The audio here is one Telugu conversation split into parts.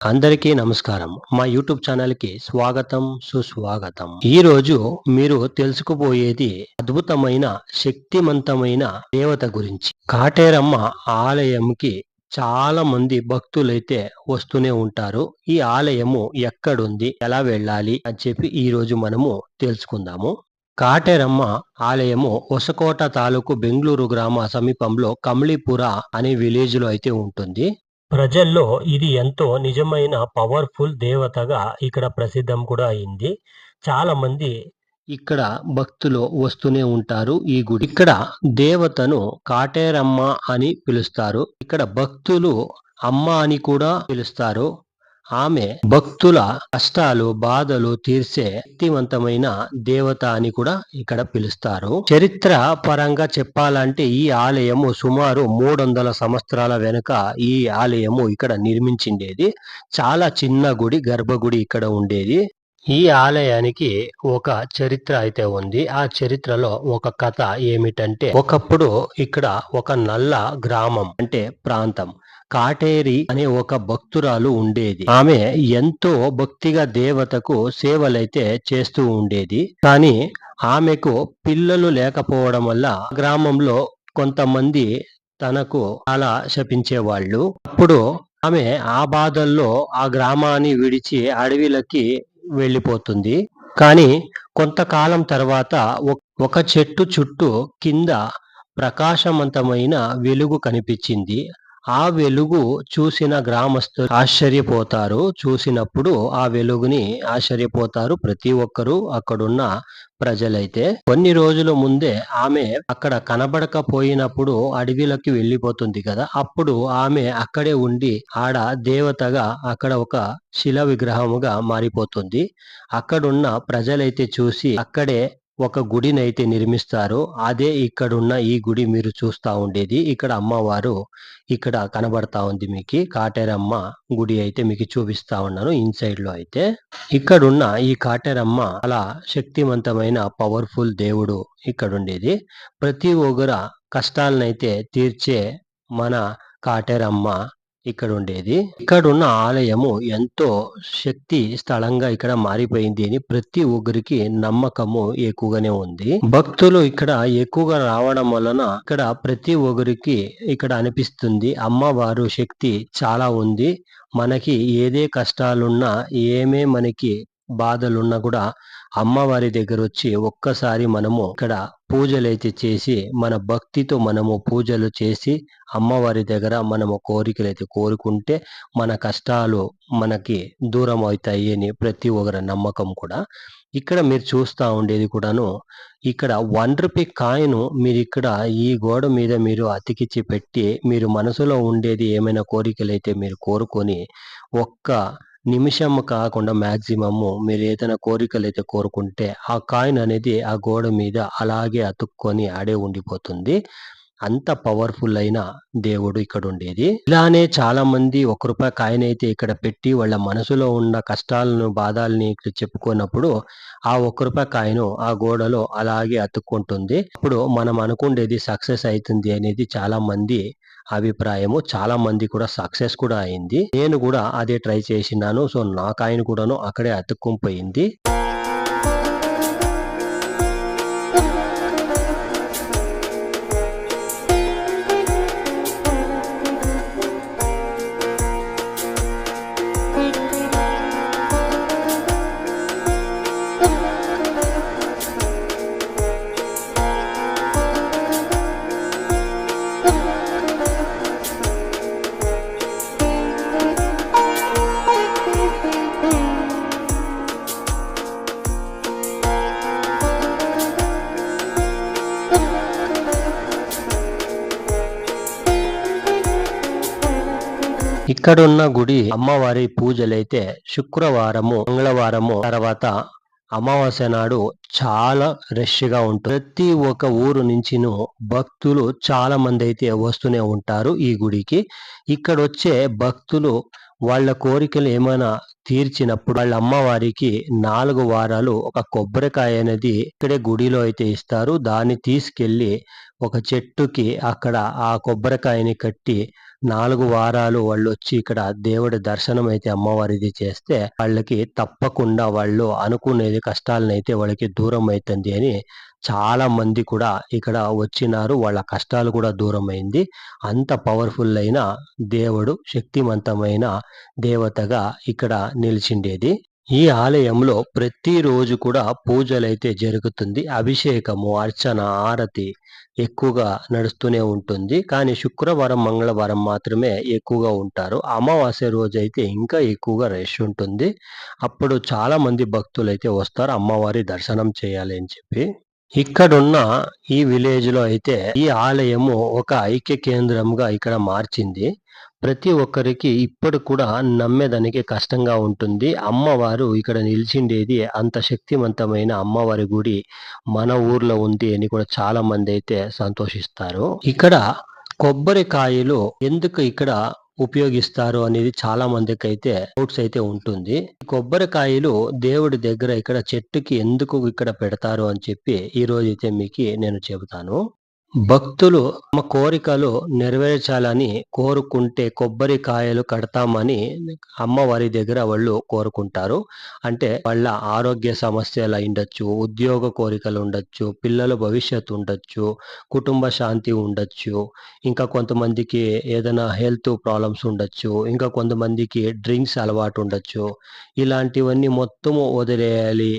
అందరికీ నమస్కారం. మా యూట్యూబ్ ఛానల్కి స్వాగతం సుస్వాగతం. ఈ రోజు మీరు తెలుసుకుపోయేది అద్భుతమైన శక్తివంతమైన దేవత గురించి. కాటేరమ్మ ఆలయంకి చాలా మంది భక్తులైతే వస్తూనే ఉంటారు. ఈ ఆలయము ఎక్కడుంది ఎలా వెళ్ళాలి అని చెప్పి ఈ రోజు మనము తెలుసుకుందాము. కాటేరమ్మ ఆలయము ఒసకోట తాలూకు బెంగళూరు గ్రామ సమీపంలో కమళీపుర అనే విలేజ్లో అయితే ఉంటుంది. ప్రజల్లో ఇది ఎంతో నిజమైన పవర్ఫుల్ దేవతగా ఇక్కడ ప్రసిద్ధం కూడా అయింది. చాలా మంది ఇక్కడ భక్తులు వస్తూనే ఉంటారు ఈ గుడి. ఇక్కడ దేవతను కాటేరమ్మ అని పిలుస్తారు. ఇక్కడ భక్తులు అమ్మ అని కూడా పిలుస్తారు. ఆమె భక్తుల కష్టాలు బాధలు తీర్చే శక్తివంతమైన దేవత అని కూడా ఇక్కడ పిలుస్తారు. చరిత్ర పరంగా చెప్పాలంటే ఈ ఆలయము సుమారు మూడు వందల సంవత్సరాల వెనుక ఈ ఆలయము ఇక్కడ నిర్మించిండేది. చాలా చిన్న గుడి గర్భగుడి ఇక్కడ ఉండేది. ఈ ఆలయానికి ఒక చరిత్ర అయితే ఉంది. ఆ చరిత్రలో ఒక కథ ఏమిటంటే ఒకప్పుడు ఇక్కడ ఒక నల్ల గ్రామం అంటే ప్రాంతం. కాటేరి అనే ఒక భక్తురాలు ఉండేది. ఆమె ఎంతో భక్తిగా దేవతకు సేవలైతే చేస్తూ ఉండేది. కానీ ఆమెకు పిల్లలు లేకపోవడం వల్ల గ్రామంలో కొంతమంది తనకు అలా శపించేవాళ్ళు. అప్పుడు ఆమె ఆ బాధల్లో ఆ గ్రామాన్ని విడిచి అడవిలకి వెళ్ళిపోతుంది. కానీ కొంతకాలం తర్వాత ఒక చెట్టు చుట్టూ కింద ప్రకాశవంతమైన వెలుగు కనిపించింది. ఆ వెలుగు చూసిన గ్రామస్తులు ఆశ్చర్యపోతారు. చూసినప్పుడు ఆ వెలుగుని ఆశ్చర్యపోతారు ప్రతి ఒక్కరూ అక్కడున్న ప్రజలైతే. కొన్ని రోజుల ముందే ఆమె అక్కడ కనబడకపోయినప్పుడు అడవిలోకి వెళ్ళిపోతుంది కదా. అప్పుడు ఆమె అక్కడే ఉండి ఆడ దేవతగా అక్కడ ఒక శిల విగ్రహముగా మారిపోతుంది. అక్కడున్న ప్రజలైతే చూసి అక్కడే ఒక గుడిని అయితే నిర్మిస్తారు అదే ఇక్కడున్న ఈ గుడి మీరు చూస్తా ఉండేది. ఇక్కడ అమ్మవారు ఇక్కడ కనబడతా ఉంది మీకు. కాటేరమ్మ గుడి అయితే మీకు చూపిస్తా ఉన్నాను ఇన్సైడ్లో అయితే. ఇక్కడున్న ఈ కాటేరమ్మ అలా శక్తివంతమైన పవర్ఫుల్ దేవుడు ఇక్కడ ఉండేది ప్రతి ఒగర కష్టాలనైతే తీర్చే మన కాటేరమ్మ ఇక్కడ ఉండేది ఇక్కడ ఉన్న ఆలయము ఎంతో శక్తి స్థలంగా ఇక్కడ మారిపోయింది అని ప్రతి ఒక్కరికి నమ్మకము ఎక్కువగానే ఉంది. భక్తులు ఇక్కడ ఎక్కువగా రావడం వలన ఇక్కడ ప్రతి ఒక్కరికి ఇక్కడ అనిపిస్తుంది అమ్మవారు శక్తి చాలా ఉంది. మనకి ఏదే కష్టాలున్నా ఏమే మనకి బాధలున్నా కూడా అమ్మవారి దగ్గర వచ్చి ఒక్కసారి మనము ఇక్కడ పూజలైతే చేసి మన భక్తితో మనము పూజలు చేసి అమ్మవారి దగ్గర మనము కోరికలు అయితే కోరుకుంటే మన కష్టాలు మనకి దూరం అవుతాయి అని ప్రతి ఒక్కరి నమ్మకం కూడా. ఇక్కడ మీరు చూస్తూ ఉండేది కూడాను ఇక్కడ వన్ రూపీ కాయను మీరు ఇక్కడ ఈ గోడ మీద మీరు అతికిచ్చి పెట్టి మీరు మనసులో ఉండేది ఏమైనా కోరికలు అయితే మీరు కోరుకొని ఒక్క నిమిషం కాకుండా మాక్సిమము మీరు ఏదైనా కోరికలు అయితే కోరుకుంటే ఆ కాయిన్ అనేది ఆ గోడ మీద అలాగే అతుక్కొని ఆడే ఉండిపోతుంది. అంత పవర్ఫుల్ అయిన దేవుడు ఇక్కడ ఉండేది. ఇలానే చాలా మంది ఒక రూపాయి కాయిన్ అయితే ఇక్కడ పెట్టి వాళ్ళ మనసులో ఉన్న కష్టాలను బాధల్ని ఇక్కడ చెప్పుకున్నప్పుడు ఆ ఒక్క రూపాయి కాయిన్ ఆ గోడలో అలాగే అతుక్కుంటుంది. ఇప్పుడు మనం అనుకుండేది సక్సెస్ అవుతుంది అనేది చాలా మంది అభిప్రాయము. చాలా మంది కూడా సక్సెస్ కూడా అయింది. నేను కూడా అదే ట్రై చేసినాను. సో నాకు ఆయన కూడాను అక్కడే అతుక్కుని ఇక్కడున్న గుడి అమ్మవారి పూజలైతే శుక్రవారము మంగళవారము తర్వాత అమావాస్య నాడు చాలా రష్గా ఉంటుంది ప్రతి ఒక్క ఊరు నుంచిను భక్తులు చాలా మంది అయితే వస్తూనే ఉంటారు ఈ గుడికి. ఇక్కడ వచ్చే భక్తులు వాళ్ళ కోరికలు ఏమైనా తీర్చినప్పుడు వాళ్ళ అమ్మవారికి నాలుగు వారాలు ఒక కొబ్బరికాయ అనేది ఇక్కడే గుడిలో అయితే ఇస్తారు. దాన్ని తీసుకెళ్ళి ఒక చెట్టుకి అక్కడ ఆ కొబ్బరికాయని కట్టి నాలుగు వారాలు వాళ్ళు వచ్చి ఇక్కడ దేవుడి దర్శనం అయితే అమ్మవారిది చేస్తే వాళ్ళకి తప్పకుండా వాళ్ళు అనుకునేది కష్టాలనైతే వాళ్ళకి దూరం అవుతుంది అని చాలా మంది కూడా ఇక్కడ వచ్చినారు. వాళ్ళ కష్టాలు కూడా దూరమైంది. అంత పవర్ఫుల్ అయిన దేవుడు శక్తివంతమైన దేవతగా ఇక్కడ నిలిచిండేది. ఈ ఆలయంలో ప్రతిరోజు కూడా పూజలైతే జరుగుతుంది. అభిషేకము అర్చన ఆరతి ఎక్కువగా నడుస్తూనే ఉంటుంది. కానీ శుక్రవారం మంగళవారం మాత్రమే ఎక్కువగా ఉంటారు. అమావాస్య రోజు అయితే ఇంకా ఎక్కువగా రష్ ఉంటుంది. అప్పుడు చాలా మంది భక్తులు అయితే వస్తారు అమ్మవారి దర్శనం చేయాలి అని చెప్పి. ఇక్కడున్న ఈ విలేజ్లో అయితే ఈ ఆలయము ఒక ఐక్య కేంద్రంగా ఇక్కడ మార్చింది. ప్రతి ఒక్కరికి ఇప్పుడు కూడా నమ్మేదానికి కష్టంగా ఉంటుంది. అమ్మవారు ఇక్కడ నిలిచిండేది అంత శక్తివంతమైన అమ్మవారి గుడి మన ఊర్లో ఉంది అని కూడా చాలా మంది అయితే సంతోషిస్తారు. ఇక్కడ కొబ్బరికాయలు ఎందుకు ఇక్కడ ఉపయోగిస్తారు అనేది చాలా మందికి అయితే డౌట్స్ అయితే ఉంటుంది. కొబ్బరికాయలు దేవుడి దగ్గర ఇక్కడ చెట్టుకి ఎందుకు ఇక్కడ పెడతారు అని చెప్పి ఈ రోజు అయితే మీకు నేను చెబుతాను. భక్తులు తమ కోరికలు నెరవేర్చాలని కోరుకుంటే కొబ్బరికాయలు కడతామని అమ్మవారి దగ్గర వాళ్ళు కోరుకుంటారు. అంటే వాళ్ళ ఆరోగ్య సమస్యలు ఉండొచ్చు ఉద్యోగ కోరికలు ఉండొచ్చు పిల్లల భవిష్యత్తు ఉండొచ్చు కుటుంబ శాంతి ఉండొచ్చు ఇంకా కొంతమందికి ఏదైనా హెల్త్ ప్రాబ్లమ్స్ ఉండొచ్చు ఇంకా కొంతమందికి డ్రింక్స్ అలవాటు ఉండొచ్చు. ఇలాంటివన్నీ మొత్తము వదిలేయాలి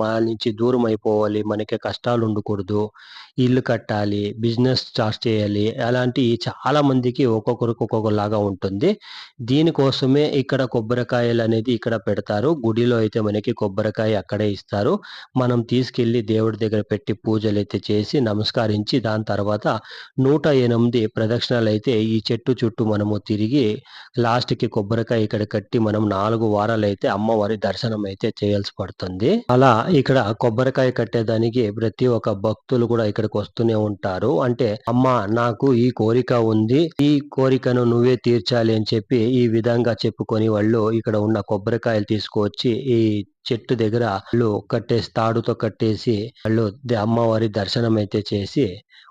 మా నుంచి దూరం అయిపోవాలి మనకి కష్టాలు ఉండకూడదు. ఇల్లు కట్టాలి బిజినెస్ స్టార్ట్ చేయాలి అలాంటి చాలా మందికి ఒక్కొక్కరికి ఒక్కొక్కలాగా ఉంటుంది. దీనికోసమే ఇక్కడ కొబ్బరికాయలు అనేది ఇక్కడ పెడతారు. గుడిలో అయితే మనకి కొబ్బరికాయ అక్కడే ఇస్తారు. మనం తీసుకెళ్ళి దేవుడి దగ్గర పెట్టి పూజలు అయితే చేసి నమస్కరించి దాని తర్వాత నూట ఎనిమిది ప్రదక్షిణాలు అయితే ఈ చెట్టు చుట్టూ మనము తిరిగి లాస్ట్కి కొబ్బరికాయ ఇక్కడ కట్టి మనం నాలుగు వారాలు అయితే అమ్మవారి దర్శనం అయితే చేయాల్సి పడుతుంది. అలా ఇక్కడ కొబ్బరికాయ కట్టేదానికి ప్రతి ఒక్క భక్తులు కూడా ఇక్కడ ఇక్కడికి వస్తూనే ఉంటారు. అంటే అమ్మ నాకు ఈ కోరిక ఉంది. ఈ కోరికను నువ్వే తీర్చాలి అని చెప్పి ఈ విధంగా చెప్పుకొని వాళ్ళు ఇక్కడ ఉన్న కొబ్బరికాయలు తీసుకువచ్చి ఈ చెట్టు దగ్గర వాళ్ళు కట్టేసి తాడుతో కట్టేసి వాళ్ళు అమ్మవారి దర్శనం అయితే చేసి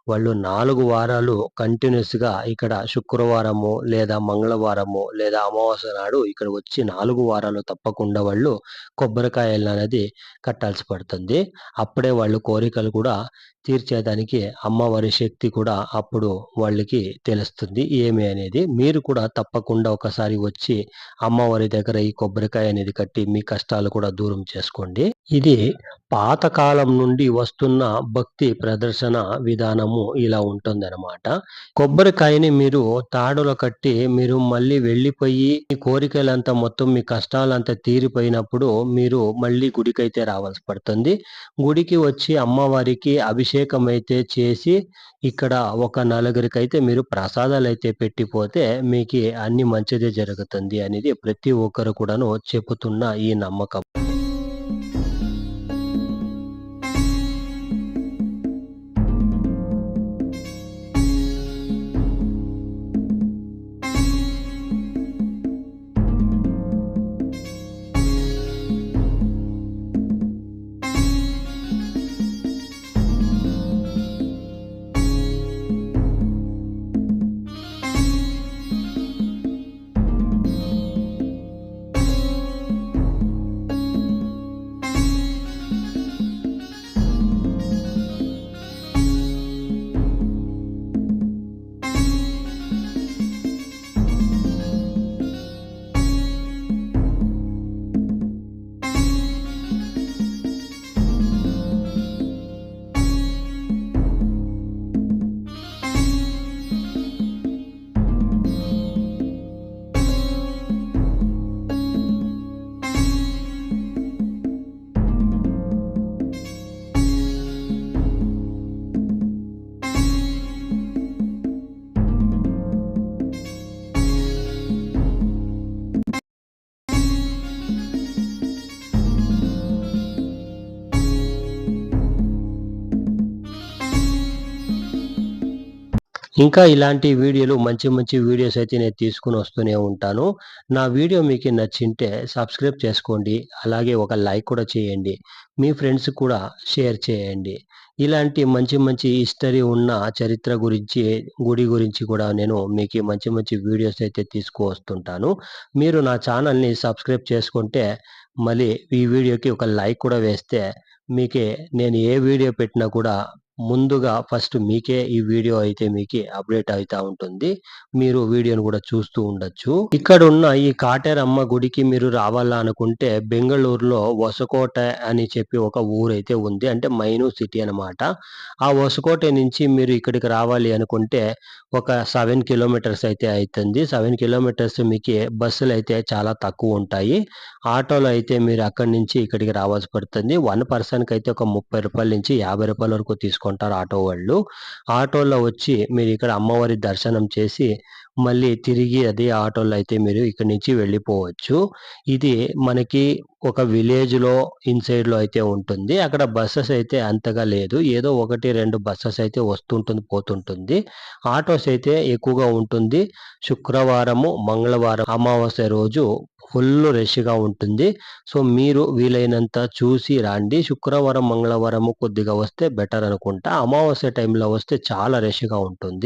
వాళ్ళు నాలుగు వారాలు కంటిన్యూస్గా ఇక్కడ శుక్రవారము లేదా మంగళవారము లేదా అమావాస్య నాడు ఇక్కడ వచ్చి నాలుగు వారాలు తప్పకుండా వాళ్ళు కొబ్బరికాయలు అనేది కట్టాల్సి పడుతుంది. అప్పుడే వాళ్ళు కోరికలు కూడా తీర్చేదానికి అమ్మవారి శక్తి కూడా అప్పుడు వాళ్ళకి తెలుస్తుంది. ఏమి అనేది మీరు కూడా తప్పకుండా ఒకసారి వచ్చి అమ్మవారి దగ్గర ఈ కొబ్బరికాయ అనేది కట్టి మీ కష్టాలు కూడా దూరం చేసుకోండి. ఇది పాతకాలం నుండి వస్తున్న భక్తి ప్రదర్శన విధానము ఇలా ఉంటుందన్నమాట. కొబ్బరికాయని మీరు తాడులో కట్టి మీరు మళ్ళీ వెళ్ళిపోయి మీ కోరికలంతా మొత్తం మీ కష్టాలంతా తీరిపోయినప్పుడు మీరు మళ్ళీ గుడికైతే రావాల్సి పడుతుంది. గుడికి వచ్చి అమ్మవారికి అభిషేకం అయితే చేసి ఇక్కడ ఒక నలుగురికి అయితే మీరు ప్రసాదాలు అయితే పెట్టిపోతే మీకు అన్ని మంచిదే జరుగుతుంది అనేది ప్రతి ఒక్కరు కూడాను చెబుతున్న ఈ నమ్మకం. ఇంకా ఇలాంటి వీడియోలు మంచి మంచి వీడియోస్ అయితే నేను తీసుకుని వస్తూనే ఉంటాను. నా వీడియో మీకు నచ్చింటే సబ్స్క్రైబ్ చేసుకోండి. అలాగే ఒక లైక్ కూడా చేయండి. మీ ఫ్రెండ్స్ కూడా షేర్ చేయండి. ఇలాంటి మంచి మంచి హిస్టరీ ఉన్న చరిత్ర గురించి గుడి గురించి కూడా నేను మీకు మంచి మంచి వీడియోస్ అయితే తీసుకువస్తుంటాను మీరు నా ఛానల్ని సబ్స్క్రైబ్ చేసుకుంటే మళ్ళీ ఈ వీడియోకి ఒక లైక్ కూడా వేస్తే మీకే నేను ఏ వీడియో పెట్టినా కూడా ముందుగా ఫస్ట్ మీకే ఈ వీడియో అయితే మీకు అప్డేట్ అవుతా ఉంటుంది. మీరు వీడియోను కూడా చూస్తూ ఉండొచ్చు. ఇక్కడ ఉన్న ఈ కాటేరమ్మ గుడికి మీరు రావాలా అనుకుంటే బెంగళూరులో వసకోట అని చెప్పి ఒక ఊరైతే ఉంది. అంటే మైను సిటీ అనమాట ఆ వసకోట నుంచి మీరు ఇక్కడికి రావాలి అనుకుంటే ఒక సెవెన్ కిలోమీటర్స్ అయితే అవుతుంది సెవెన్ కిలోమీటర్స్ మీకు బస్సులు అయితే చాలా తక్కువ ఉంటాయి. ఆటోలో అయితే మీరు అక్కడి నుంచి ఇక్కడికి రావాల్సి పడుతుంది. వన్ పర్సన్కి అయితే ఒక ముప్పై రూపాయల నుంచి యాభై రూపాయల వరకు తీసుకుంటారు ఆటో వాళ్ళు. ఆటోలో వచ్చి మీరు ఇక్కడ అమ్మవారి దర్శనం చేసి మళ్ళీ తిరిగి అదే ఆటోలో అయితే మీరు ఇక్కడ నుంచి వెళ్ళిపోవచ్చు. ఇది మనకి ఒక విలేజ్లో ఇన్సైడ్లో అయితే ఉంటుంది. అక్కడ బస్సెస్ అయితే అంతగా లేదు. ఏదో ఒకటి రెండు బస్సెస్ అయితే వస్తుంటుంది పోతుంటుంది. ఆటోస్ అయితే ఎక్కువగా ఉంటుంది. శుక్రవారము మంగళవారం అమావాస్య రోజు ఫుల్ రష్గా ఉంటుంది. సో మీరు వీలైనంత చూసి రండి. శుక్రవారం మంగళవారము కొద్దిగా వస్తే బెటర్ అనుకుంటా. అమావాస్య టైంలో వస్తే చాలా రష్గా ఉంటుంది.